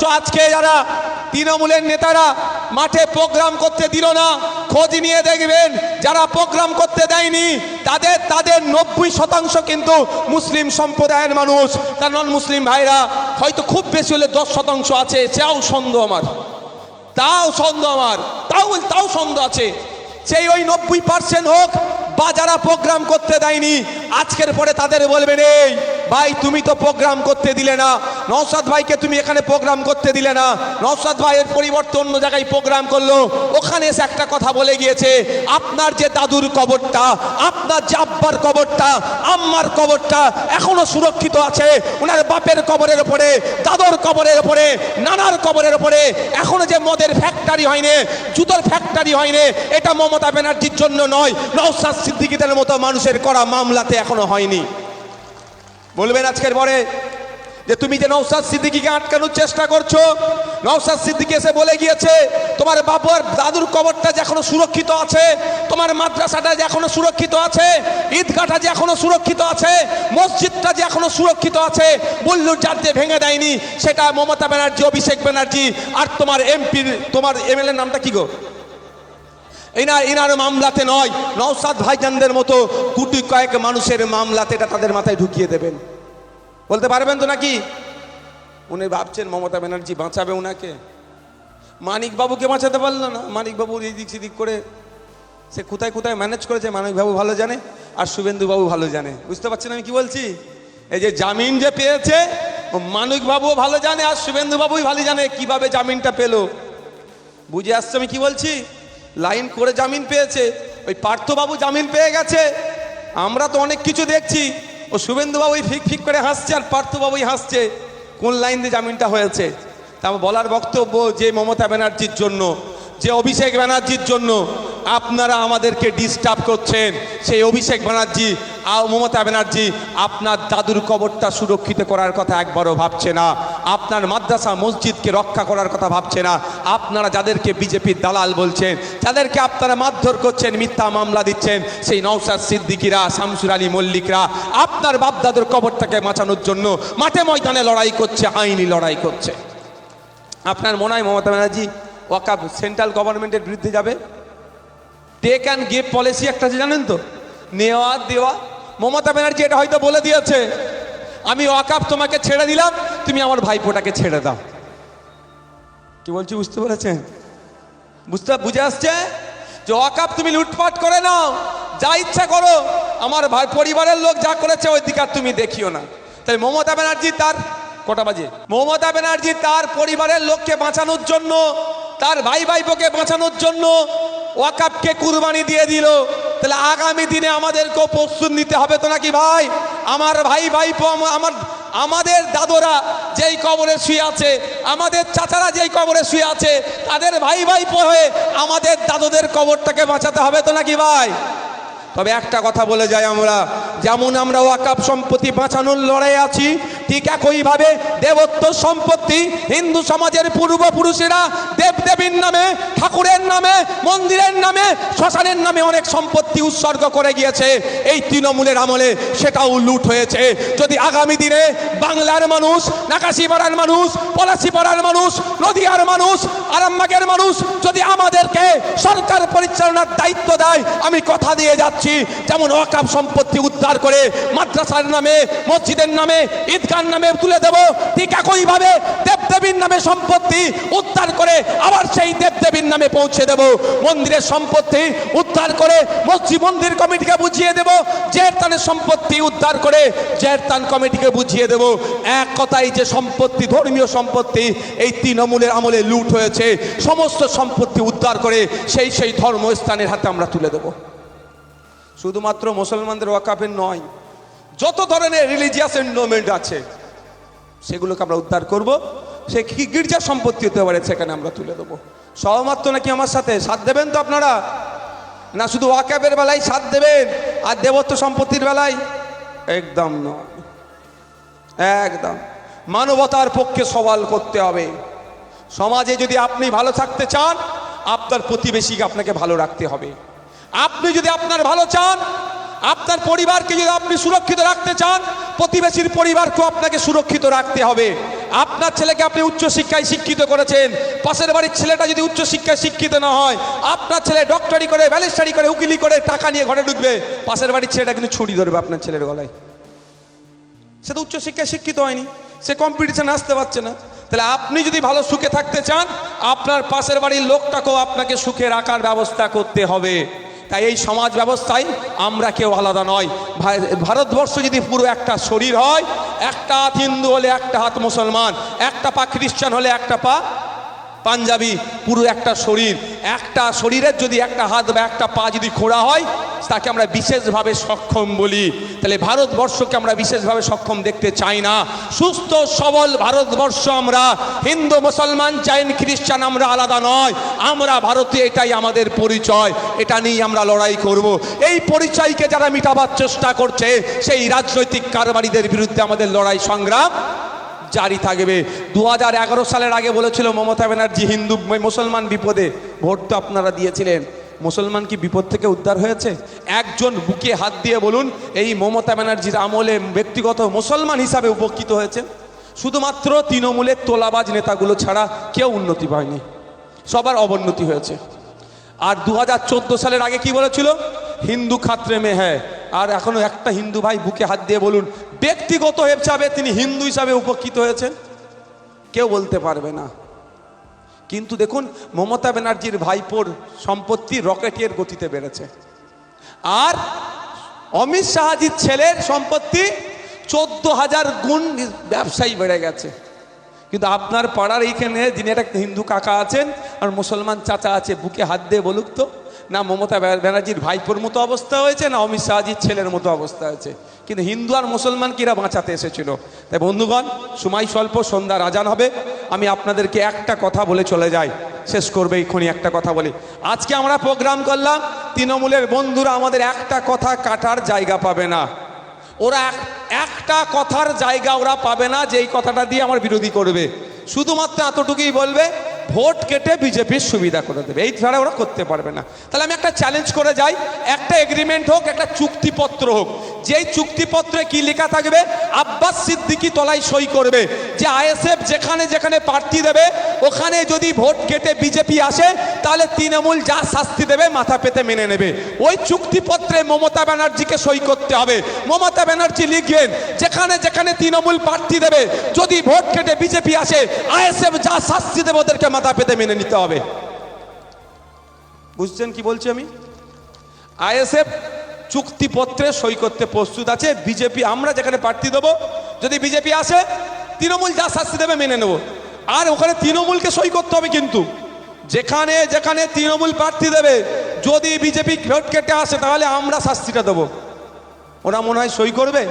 তো আজকে যারা তৃণমূলের নেতারা মাঠে প্রোগ্রাম করতে দিল না, খোঁজ নিয়ে দেখবেন, যারা প্রোগ্রাম করতে দেয়নি, তাদের তাদের নব্বই শতাংশ কিন্তু মুসলিম সম্প্রদায়ের মানুষ। তার নন মুসলিম ভাইরা, হয়তো খুব বেশি হলে দশ শতাংশ আছে, সেও সন্দেহ আমার। তাও সন্দেহ আমার, তাও তাও সন্দেহ আছে। সেই ওই নব্বই পার্সেন্ট হোক, বা যারা প্রোগ্রাম করতে দেয়নি, আজকের পরে তাদের বলবেন, এই ভাই, তুমি তো প্রোগ্রাম করতে দিলে না। নৌসাদ ভাইকে তুমি এখানে প্রোগ্রাম করতে দিলে না। নৌসাদ ভাইয়ের পরিবর্তে অন্য জায়গায় প্রোগ্রাম করল। ওখানে এসে একটা কথা বলে গিয়েছে, আপনার যে দাদুর কবরটা, আপনার যে আব্বার কবরটা, আম্মার কবরটা এখনও সুরক্ষিত আছে। ওনার বাপের কবরের উপরে দাদর কবরের ওপরে, নানার কবরের ওপরে এখনও যে মদের ফ্যাক্টরি হয়নি, জুতোর ফ্যাক্টরি হয়নি, এটা মমতা ব্যানার্জির জন্য নয়। নৌসাদ সিদ্দিকিদের মতো মানুষের করা মামলাতে এখনও হয়নি। বলবেন আজকের পরে যে তুমি যে নৌসাদ সিদ্দিকিকে আটকানোর চেষ্টা করছ নৌসাদ সিদ্দিকি এসে বলে গিয়েছে, তোমার বাবার দাদুর কবরটা যে এখনও সুরক্ষিত আছে, তোমার মাদ্রাসাটা যে এখনও সুরক্ষিত আছে, ঈদগাহটা যে এখনও সুরক্ষিত আছে, মসজিদটা যে এখনও সুরক্ষিত আছে, বল্লুর দিয়ে ভেঙে দেয়নি, সেটা মমতা ব্যানার্জি, অভিষেক ব্যানার্জি আর তোমার এমপির, তোমার এমএলএর নামটা কি গো? এনার এনার মামলাতে নয় নওসাদ ভাইজানদের মতো কুটি কয়েক মানুষের মামলাতে এটা তাদের মাথায় ঢুকিয়ে দেবেন। বলতে পারবেন তো নাকি? উনি ভাবছেন মমতা ব্যানার্জি বাঁচাবে ওনাকে মানিকবাবুকে বাঁচাতে পারল না। মানিক বাবু এদিক সেদিক করে, সে কোথায় কোথায় ম্যানেজ করেছে মানিকবাবু ভালো জানে, আর শুভেন্দুবাবু ভালো জানে। বুঝতে পারছেন আমি কি বলছি? এই যে জামিন যে পেয়েছে, মানিক বাবুও ভালো জানে আর শুভেন্দুবাবুই ভালো জানে কীভাবে জামিনটা পেল। বুঝে আসছে আমি কি বলছি? লাইন করে জামিন পেয়েছে, ওই পার্থবাবু জামিন পেয়ে গেছে। আমরা তো অনেক কিছু দেখছি। ও শুভেন্দুবাবুই ফিক ফিক করে হাসছে আর পার্থবাবুই হাসছে, কোন লাইন দিয়ে জামিনটা হয়েছে। তা বলার বক্তব্য যে মমতা ব্যানার্জির জন্য, যে অভিষেক ব্যানার্জির জন্য আপনারা আমাদেরকে ডিস্টার্ব করছেন। সেই অভিষেক ব্যানার্জি মমতা ব্যানার্জি, আপনার দাদুর কবরটা সুরক্ষিত করার কথা একবারও ভাবছে না। আপনার মাদ্রাসা মসজিদকে রক্ষা করার কথা ভাবছে না। আপনারা যাদেরকে বিজেপির দালাল বলছেন, যাদেরকে আপনারা মারধর করছেন, মিথ্যা মামলা দিচ্ছেন, সেই নৌসাদ সিদ্দিকিরা, শামসুর আলী মল্লিকরা, আপনার বাপদাদুর কবরটাকে বাঁচানোর জন্য মাঠে ময়দানে লড়াই করছে, আইনি লড়াই করছে। আপনার মনে হয় মমতা ব্যানার্জি ওয়াকাব, সেন্ট্রাল গভর্নমেন্টের বিরুদ্ধে যাবে? টেক অ্যান্ড গিভ পলিসি একটা আছে, জানেন তো? নেওয়া, দেওয়া। মমতা ব্যানার্জি এটা হয়তো বলে দিয়েছে। আমি ওয়াকাব তোমাকে ছেড়ে দিলাম, তুমি আমার ভাইপোটাকে ছেড়ে দাও। কি বলছি, বুঝতে পেরেছেন? বুঝতে, বুঝে আসছে? যে ওয়াকাব তুমি লুটপাট করে নাও, যা ইচ্ছা করো। আমার ভাই, পরিবারের লোক যা করেছে ওই দিক আর তুমি দেখিও না। তাই মমতা ব্যানার্জি তার, কটা বাজে? মমতা ব্যানার্জি তার পরিবারের লোককে বাঁচানোর জন্য, তার ভাই ভাইপোকে বাঁচানোর জন্য ওয়াকাবকে কুরবানি দিয়ে দিল। তাহলে আগামী দিনে আমাদেরকেও প্রস্তুত নিতে হবে তো নাকি ভাই? আমার ভাই আমা- আমার আমাদের দাদরা যেই কবরে শুয়ে আছে, আমাদের চাচারা যেই কবরে শুয়ে আছে, তাদের ভাই, ভাইপো হয়ে আমাদের দাদুদের কবরটাকে বাঁচাতে হবে তো নাকি ভাই? তবে একটা কথা বলে যাই আমরা। যেমন আমরা ওয়াকাপ সম্পত্তি বাঁচানোর লড়াই আছি ঠিক একইভাবে দেবত্ব সম্পত্তি হিন্দু সমাজের পূর্বপুরুষেরা দেবদেবীর নামে, ঠাকুরের নামে, মন্দিরের নামে, শ্মশানের নামে অনেক সম্পত্তি উৎসর্গ করে গিয়েছে। এই তৃণমূলের আমলে সেটাও লুট হয়েছে। যদি আগামী দিনে বাংলার মানুষ নাকাশি নাকাশিপাড়ার মানুষ, পলাশিপাড়ার মানুষ, নদিয়ার মানুষ, আরামবাগের মানুষ যদি আমাদেরকে সরকার পরিচালনার দায়িত্ব দেয়, আমি কথা দিয়ে যাচ্ছি, যেমন ওয়াকাব সম্পত্তি উদ্ধার করে মাদ্রাসার নামে, মসজিদের নামে ঈদগার নামে তুলে দেব। ঠিক একইভাবে দেবদেবীর নামে সম্পত্তি উদ্ধার করে আবার সেই দেবদেবীর নামে পৌঁছে দেব। মন্দিরের সম্পত্তি উদ্ধার করে মসজিদ মন্দির কমিটিকে বুঝিয়ে দেব। জেরতানের সম্পত্তি উদ্ধার করে জেরতান কমিটিকে বুঝিয়ে দেব। এক কথাই যে সম্পত্তি, ধর্মীয় সম্পত্তি, এই তৃণমূলের আমলে লুট হয়েছে। সমস্ত সম্পত্তি উদ্ধার করে সেই সেই ধর্মস্থানের হাতে আমরা তুলে দেব। শুধুমাত্র মুসলমানদের ওয়াকাফের নয় যত ধরনের রিলিজিয়াস এন্ডোমেন্ট আছে, সেগুলোকে আমরা উদ্ধার করব। সে কি গির্জা সম্পত্তি হতে পারে সেখানে আমরা তুলে দেবো। সহমাত্র নাকি আমার সাথে? সাথ দেবেন তো আপনারা? না, শুধু ওয়াকাবের বেলায় সাথ দেবেন, আর দেবত্ব সম্পত্তির বেলায়? একদম নয়। একদম। মানবতার পক্ষে সওয়াল করতে হবে। সমাজে যদি আপনি ভালো থাকতে চান, আপনার প্রতিবেশীকে আপনাকে ভালো রাখতে হবে। আপনি যদি আপনার ভালো চান আপনার পরিবারকে যদি আপনি সুরক্ষিত রাখতে চান, প্রতিবেশীর পরিবারকেও আপনাকে সুরক্ষিত রাখতে হবে। আপনার ছেলেকে আপনি উচ্চশিক্ষায় শিক্ষিত করেছেন। পাশের বাড়ির ছেলেটা যদি উচ্চশিক্ষায় শিক্ষিত না হয়, আপনার ছেলে ডক্টরি করে ব্যালিস্টারি করে, উকিলি করে, টাকা নিয়ে ঘরে ঢুকবে। পাশের বাড়ির ছেলেটা কিন্তু ছুরি ধরবে আপনার ছেলের গলায়। সে তো উচ্চশিক্ষায় শিক্ষিত হয়নি। সে কম্পিটিশনে আসতে পারছে না। তাহলে আপনি যদি ভালো সুখে থাকতে চান, আপনার পাশের বাড়ির লোকটাকেও আপনাকে সুখে রাখার ব্যবস্থা করতে হবে। তাই এই সমাজ ব্যবস্থায় আমরা কেউ আলাদা নয়। ভারতবর্ষ যদি পুরো একটা শরীর হয়, একটা হাত হিন্দু হলে একটা হাত মুসলমান, একটা পা খ্রিস্টান হলে একটা পা পাঞ্জাবি, পুরো একটা শরীর। একটা শরীরের যদি একটা হাত বা একটা পা যদি খোঁড়া হয়, তাকে আমরা বিশেষভাবে সক্ষম বলি। তাহলে ভারতবর্ষকে আমরা বিশেষভাবে সক্ষম দেখতে চাই না। সুস্থ, সবল ভারতবর্ষ আমরা। হিন্দু, মুসলমান চাইন খ্রিস্টান, আমরা আলাদা নয়। আমরা ভারতীয় এটাই আমাদের পরিচয়। এটা নিয়ে আমরা লড়াই করব। এই পরিচয়কে যারা মিটাবার চেষ্টা করছে, সেই রাজনৈতিক কারবারিদের বিরুদ্ধে আমাদের লড়াই সংগ্রাম। জারি থাকবে। দু হাজার এগারো সালের আগে বলেছিল মমতা ব্যানার্জি, হিন্দু, মুসলমান বিপদে। ভোট তো আপনারা দিয়েছিলেন। মুসলমান কি বিপদ থেকে উদ্ধার হয়েছে? একজন বুকে হাত দিয়ে বলুন, এই মমতা ব্যানার্জির আমলে ব্যক্তিগত মুসলমান হিসাবে উপকৃত হয়েছে শুধুমাত্র তৃণমূলের তোলাবাজ নেতাগুলো ছাড়া কেউ উন্নতি পায়নি। সবার অবনতি হয়েছে। আর দু হাজার চোদ্দ সালের আগে কি বলেছিল? হিন্দু খাত্রে মে হ্যাঁ আর এখনও একটা হিন্দু ভাই বুকে হাত দিয়ে বলুন ব্যক্তিগত হিসাবে তিনি হিন্দু হিসাবে উপকৃত হয়েছেন। কেউ বলতে পারবে না। কিন্তু দেখুন, মমতা ব্যানার্জির ভাইপোর সম্পত্তি রকেটের গতিতে বেড়েছে। আর অমিত শাহাজির ছেলের সম্পত্তি চোদ্দ হাজার গুণ ব্যবসায়ী বেড়ে গেছে। কিন্তু আপনার পাড়ার এইখানে যিনি একটা হিন্দু কাকা আছেন আর মুসলমান চাচা আছে, বুকে হাত দিয়ে বলুক তো। না মমতা ব্যানার- ব্যানার্জির ভাইপোর মতো অবস্থা হয়েছে, না অমিত শাহজির ছেলের মতো অবস্থা হয়েছে? কিন্তু হিন্দু আর মুসলমান কিরা বাঁচাতে এসেছিল? তাই বন্ধুগণ, সময় স্বল্প, সন্ধ্যা রাজান হবে। আমি আপনাদেরকে একটা কথা বলে চলে যাই। শেষ করবে এক্ষুনি একটা কথা বলি। আজকে আমরা প্রোগ্রাম করলাম, তৃণমূলের বন্ধুরা আমাদের একটা কথা কাটার জায়গা পাবে না। ওরা একটা কথার জায়গা ওরা পাবে না যে এই কথাটা দিয়ে আমার বিরোধী করবে। শুধুমাত্র এতটুকুই বলবে ভোট কেটে বিজেপির সুবিধা করে দেবে। এই ছাড়া ওরা করতে পারবে না। তাহলে আমি একটা চ্যালেঞ্জ করে যাই। একটা এগ্রিমেন্ট হোক, একটা চুক্তিপত্র হোক। যেই চুক্তিপত্রে কি লেখা থাকবে আব্বাস সিদ্দিকি তলায় সই করবে। যে আইএসএফ যেখানে যেখানে প্রার্থী দেবে ওখানে যদি ভোট কেটে বিজেপি আসে তাহলে তৃণমূল যা শাস্তি দেবে মাথা পেতে মেনে নেবে। ওই চুক্তিপত্রে মমতা ব্যানার্জিকে সই করতে হবে। মমতা ব্যানার্জি লিখবেন যেখানে যেখানে তৃণমূল প্রার্থী দেবে যদি ভোট কেটে বিজেপি আসে আইএসএফ যা শাস্তি দেবে ওদেরকে মাথা পেতে মেনে নিতে হবে। বুঝছেন কি বলছি আমি? আইএসএফ চুক্তিপত্রে সই করতে প্রস্তুত আছে। বিজেপি, আমরা যেখানে প্রার্থী দেবো, যদি বিজেপি আসে, তৃণমূল যা শাস্তি দেবে মেনে নেব। আর ওখানে তৃণমূলকে সই করতে হবে কিন্তু। যেখানে যেখানে তৃণমূল প্রার্থী দেবে, যদি বিজেপি ভোট কেটে আসে, তাহলে আমরা শাস্তিটা দেবো। ওরা মনে হয় সই করবে।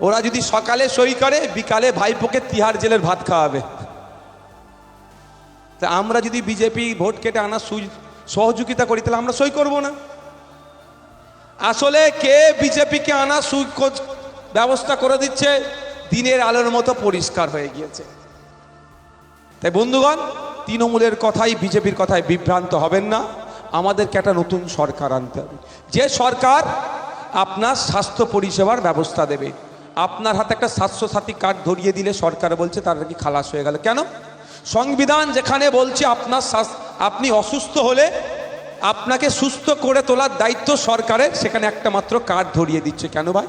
ওরা যদি সকালে সই করে, বিকালে ভাইপোকে তিহার জেলের ভাত খাওয়াবে। তা আমরা যদি বিজেপি ভোট কেটে আনার সহযোগিতা করি, তাহলে আমরা সই করব না। আসলে কে বিজেপিকে আনা সু- কো- ব্যবস্থা করে দিচ্ছে? দিনের আলোর মতো পরিষ্কার হয়ে গিয়েছে। তাই বন্ধুগণ, তৃণমূলের কথাই, বিজেপির কথায় বিভ্রান্ত হবেন না। আমাদেরকে একটা নতুন সরকার আনতে হবে। যে সরকার আপনার স্বাস্থ্য পরিষেবার ব্যবস্থা দেবে। আপনার হাতে একটা স্বাস্থ্যসাথী কার্ড ধরিয়ে দিলে সরকার বলছে, তার কি খালাস হয়ে গেল। কেন? সংবিধান যেখানে বলছে, আপনার আপনি অসুস্থ হলে আপনাকে সুস্থ করে তোলার দায়িত্ব সরকারের, সেখানে একটা মাত্র কার্ড ধরিয়ে দিচ্ছে। কেন ভাই?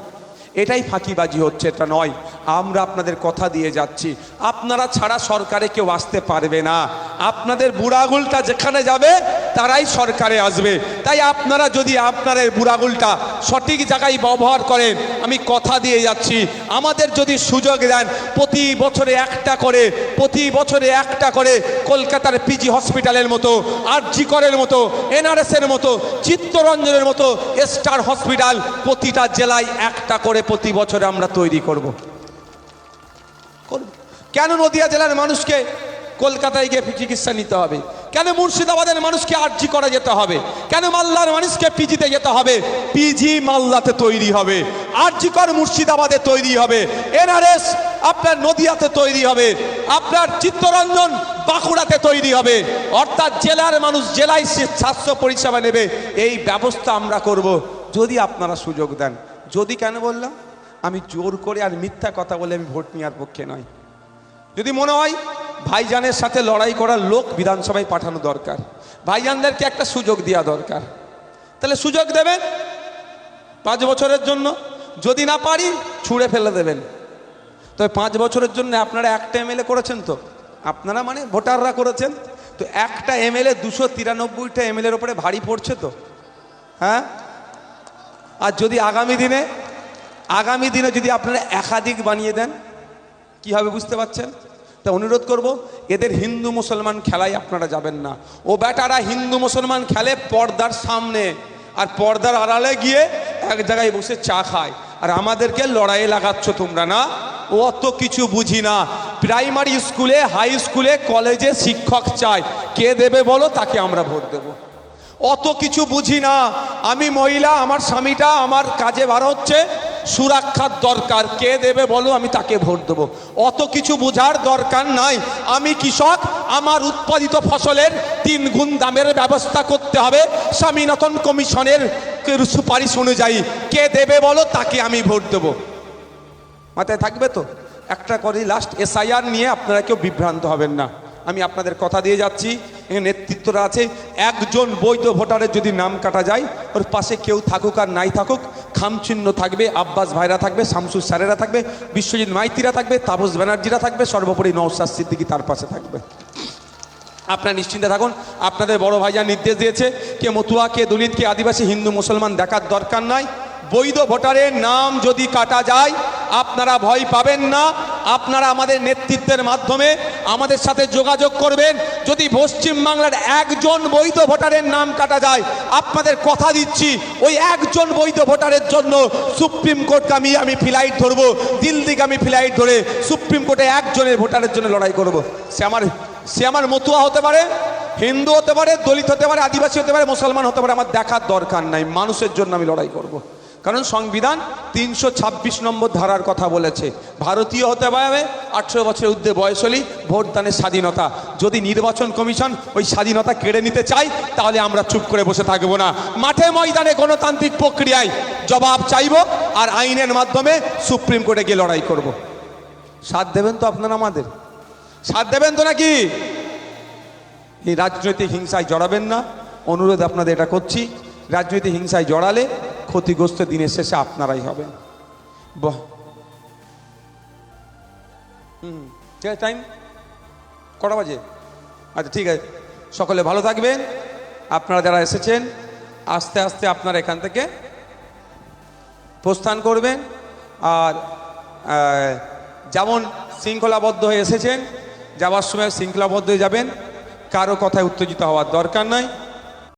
এটাই ফাঁকিবাজি হচ্ছে, এটা নয়। আমরা আপনাদের কথা দিয়ে যাচ্ছি। আপনারা ছাড়া সরকারে কেউ আসতে পারবে না। আপনাদের বুড়াগুলটা যেখানে যাবে তারাই সরকারে আসবে। তাই আপনারা যদি আপনাদের বুড়াগুলটা সঠিক জায়গায় ব্যবহার করেন, আমি কথা দিয়ে যাচ্ছি। আমাদের যদি সুযোগ দেন, প্রতি বছরে একটা করে, প্রতি বছরে একটা করে কলকাতার পিজি হসপিটালের মতো, আরজি করের মতো, এনআরএসের মতো, চিত্তরঞ্জনের মতো স্টার হসপিটাল প্রতিটা জেলায় একটা করে প্রতি বছরে আমরা তৈরি করব। কেন নদিয়া জেলার মানুষকে কলকাতায় গিয়ে চিকিৎসা নিতে হবে? কেন মুর্শিদাবাদের মানুষকে আরজি করা যেতে হবে? কেন মাল্লার মানুষকে পিজিতে যেতে হবে? পিজি মাল্লাতে তৈরি হবে। আরজি কর মুর্শিদাবাদে তৈরি হবে। এনআরএস আপনার নদিয়াতে তৈরি হবে। আপনার চিত্তরঞ্জন বাঁকুড়াতে তৈরি হবে। অর্থাৎ জেলার মানুষ জেলায় স্বাস্থ্য পরিষেবা নেবে। এই ব্যবস্থা আমরা করব। যদি আপনারা সুযোগ দেন। যদি কেন বললাম? আমি জোর করে আর মিথ্যা কথা বলে আমি ভোট নেওয়ার পক্ষে নয় যদি মনে হয় ভাইজানের সাথে লড়াই করার লোক বিধানসভায় পাঠানো দরকার। ভাইজানদেরকে একটা সুযোগ দেওয়া দরকার। তাহলে সুযোগ দেবেন পাঁচ বছরের জন্য। যদি না পারি, ছুঁড়ে ফেলে দেবেন। তবে পাঁচ বছরের জন্য আপনারা একটা এমএলএ করেছেন তো? আপনারা মানে ভোটাররা করেছেন? তো একটা এমএলএ দুশো তিরানব্বইটা এমএলএর ওপরে ভারী পড়ছে তো? হ্যাঁ? আর যদি আগামী দিনে আগামী দিনে যদি আপনারা একাধিক বানিয়ে দেন, কি হবে বুঝতে পারছেন? তা অনুরোধ করব, এদের হিন্দু মুসলমান খেলায় আপনারা যাবেন না। ও বেটারা হিন্দু মুসলমান খেলে পর্দার সামনে, আর পর্দার আড়ালে গিয়ে এক জায়গায় বসে চা খায়। আর আমাদেরকে লড়াইয়ে লাগাচ্ছ তোমরা না? ও অত কিছু বুঝি না। প্রাইমারি স্কুলে, হাই স্কুলে, কলেজে শিক্ষক চাই কে দেবে বলো? তাকে আমরা ভোট দেবো। অত কিছু বুঝি না। আমি মহিলা, আমার স্বামীটা আমার কাজে বার হচ্ছে। সুরক্ষার দরকার। কে দেবে বলো? আমি তাকে ভোট দেবো। অত কিছু বোঝার দরকার নাই। আমি কৃষক, আমার উৎপাদিত ফসলের তিন গুণ দামের ব্যবস্থা করতে হবে। স্বামীনাথন কমিশনের সুপারিশ অনুযায়ী। কে দেবে বলো? তাকে আমি ভোট দেবো। মাথায় থাকবে তো? একটা করে লাস্ট এসআইআর নিয়ে আপনারা কেউ বিভ্রান্ত হবেন না। আমি আপনাদের কথা দিয়ে যাচ্ছি। নেতৃত্বরা আছে। একজন বৈধ ভোটারের যদি নাম কাটা যায়, ওর পাশে কেউ থাকুক আর নাই থাকুক খামচিহ্ন থাকবে, আব্বাস ভাইরা থাকবে, শামসুর স্যারেরা থাকবে, বিশ্বজিৎ মাইতিরা থাকবে, তাপস ব্যানার্জিরা থাকবে, সর্বোপরি নৌসাদ সিদ্দিকি তার পাশে থাকবে। আপনারা নিশ্চিন্তে থাকুন, আপনাদের বড় ভাইয়া নির্দেশ দিয়েছে, কে মতুয়া, কে দলিত, কে আদিবাসী, হিন্দু, মুসলমান দেখার দরকার নাই। বৈধ ভোটারের নাম যদি কাটা যায়, আপনারা ভয় পাবেন না। আপনারা আমাদের নেতৃত্বের মাধ্যমে আমাদের সাথে যোগাযোগ করবেন যদি পশ্চিমবাংলার একজন বৈধ ভোটারের নাম কাটা যায়, আপনাদের কথা দিচ্ছি, ওই একজন বৈধ ভোটারের জন্য সুপ্রিম কোর্টকে আমি আমি ফ্লাইট ধরবো দিল্লিকে আমি ফ্লাইট ধরে সুপ্রিম কোর্টে একজনের ভোটারের জন্য লড়াই করব সে আমার সে আমার মতুয়া হতে পারে, হিন্দু হতে পারে, দলিত হতে পারে, আদিবাসী হতে পারে, মুসলমান হতে পারে, আমার দেখার দরকার নাই, মানুষের জন্য আমি লড়াই করব। কারণ সংবিধান তিনশো ছাব্বিশ নম্বর ধারার কথা বলেছে। ভারতীয় হতে পারবে আঠেরো বছরের ঊর্ধ্বে বয়স হলেই ভোটদানের স্বাধীনতা। যদি নির্বাচন কমিশন ওই স্বাধীনতা কেড়ে নিতে চায়, তাহলে আমরা চুপ করে বসে থাকব না। মাঠে ময়দানে গণতান্ত্রিক প্রক্রিয়ায় জবাব চাইব আর আইনের মাধ্যমে সুপ্রিম কোর্টে গিয়ে লড়াই করব। সাথ দেবেন তো আপনারা আমাদের? সাথ দেবেন তো নাকি? এই রাজনৈতিক হিংসায় জড়াবেন না। অনুরোধ আপনাদের এটা করছি। রাজনৈতিক হিংসায় জড়ালে ক্ষতিগ্রস্ত দিনের শেষে আপনারাই হবেন। বাহ। হুম, ঠিক আছে টাইম কটা বাজে? আচ্ছা ঠিক আছে। সকলে ভালো থাকবেন। আপনারা যারা এসেছেন, আস্তে আস্তে আপনারা এখান থেকে প্রস্থান করবেন। আর যেমন শৃঙ্খলাবদ্ধ হয়ে এসেছেন, যাওয়ার সময় শৃঙ্খলাবদ্ধ হয়ে যাবেন। কারও কথায় উত্তেজিত হওয়ার দরকার নাই।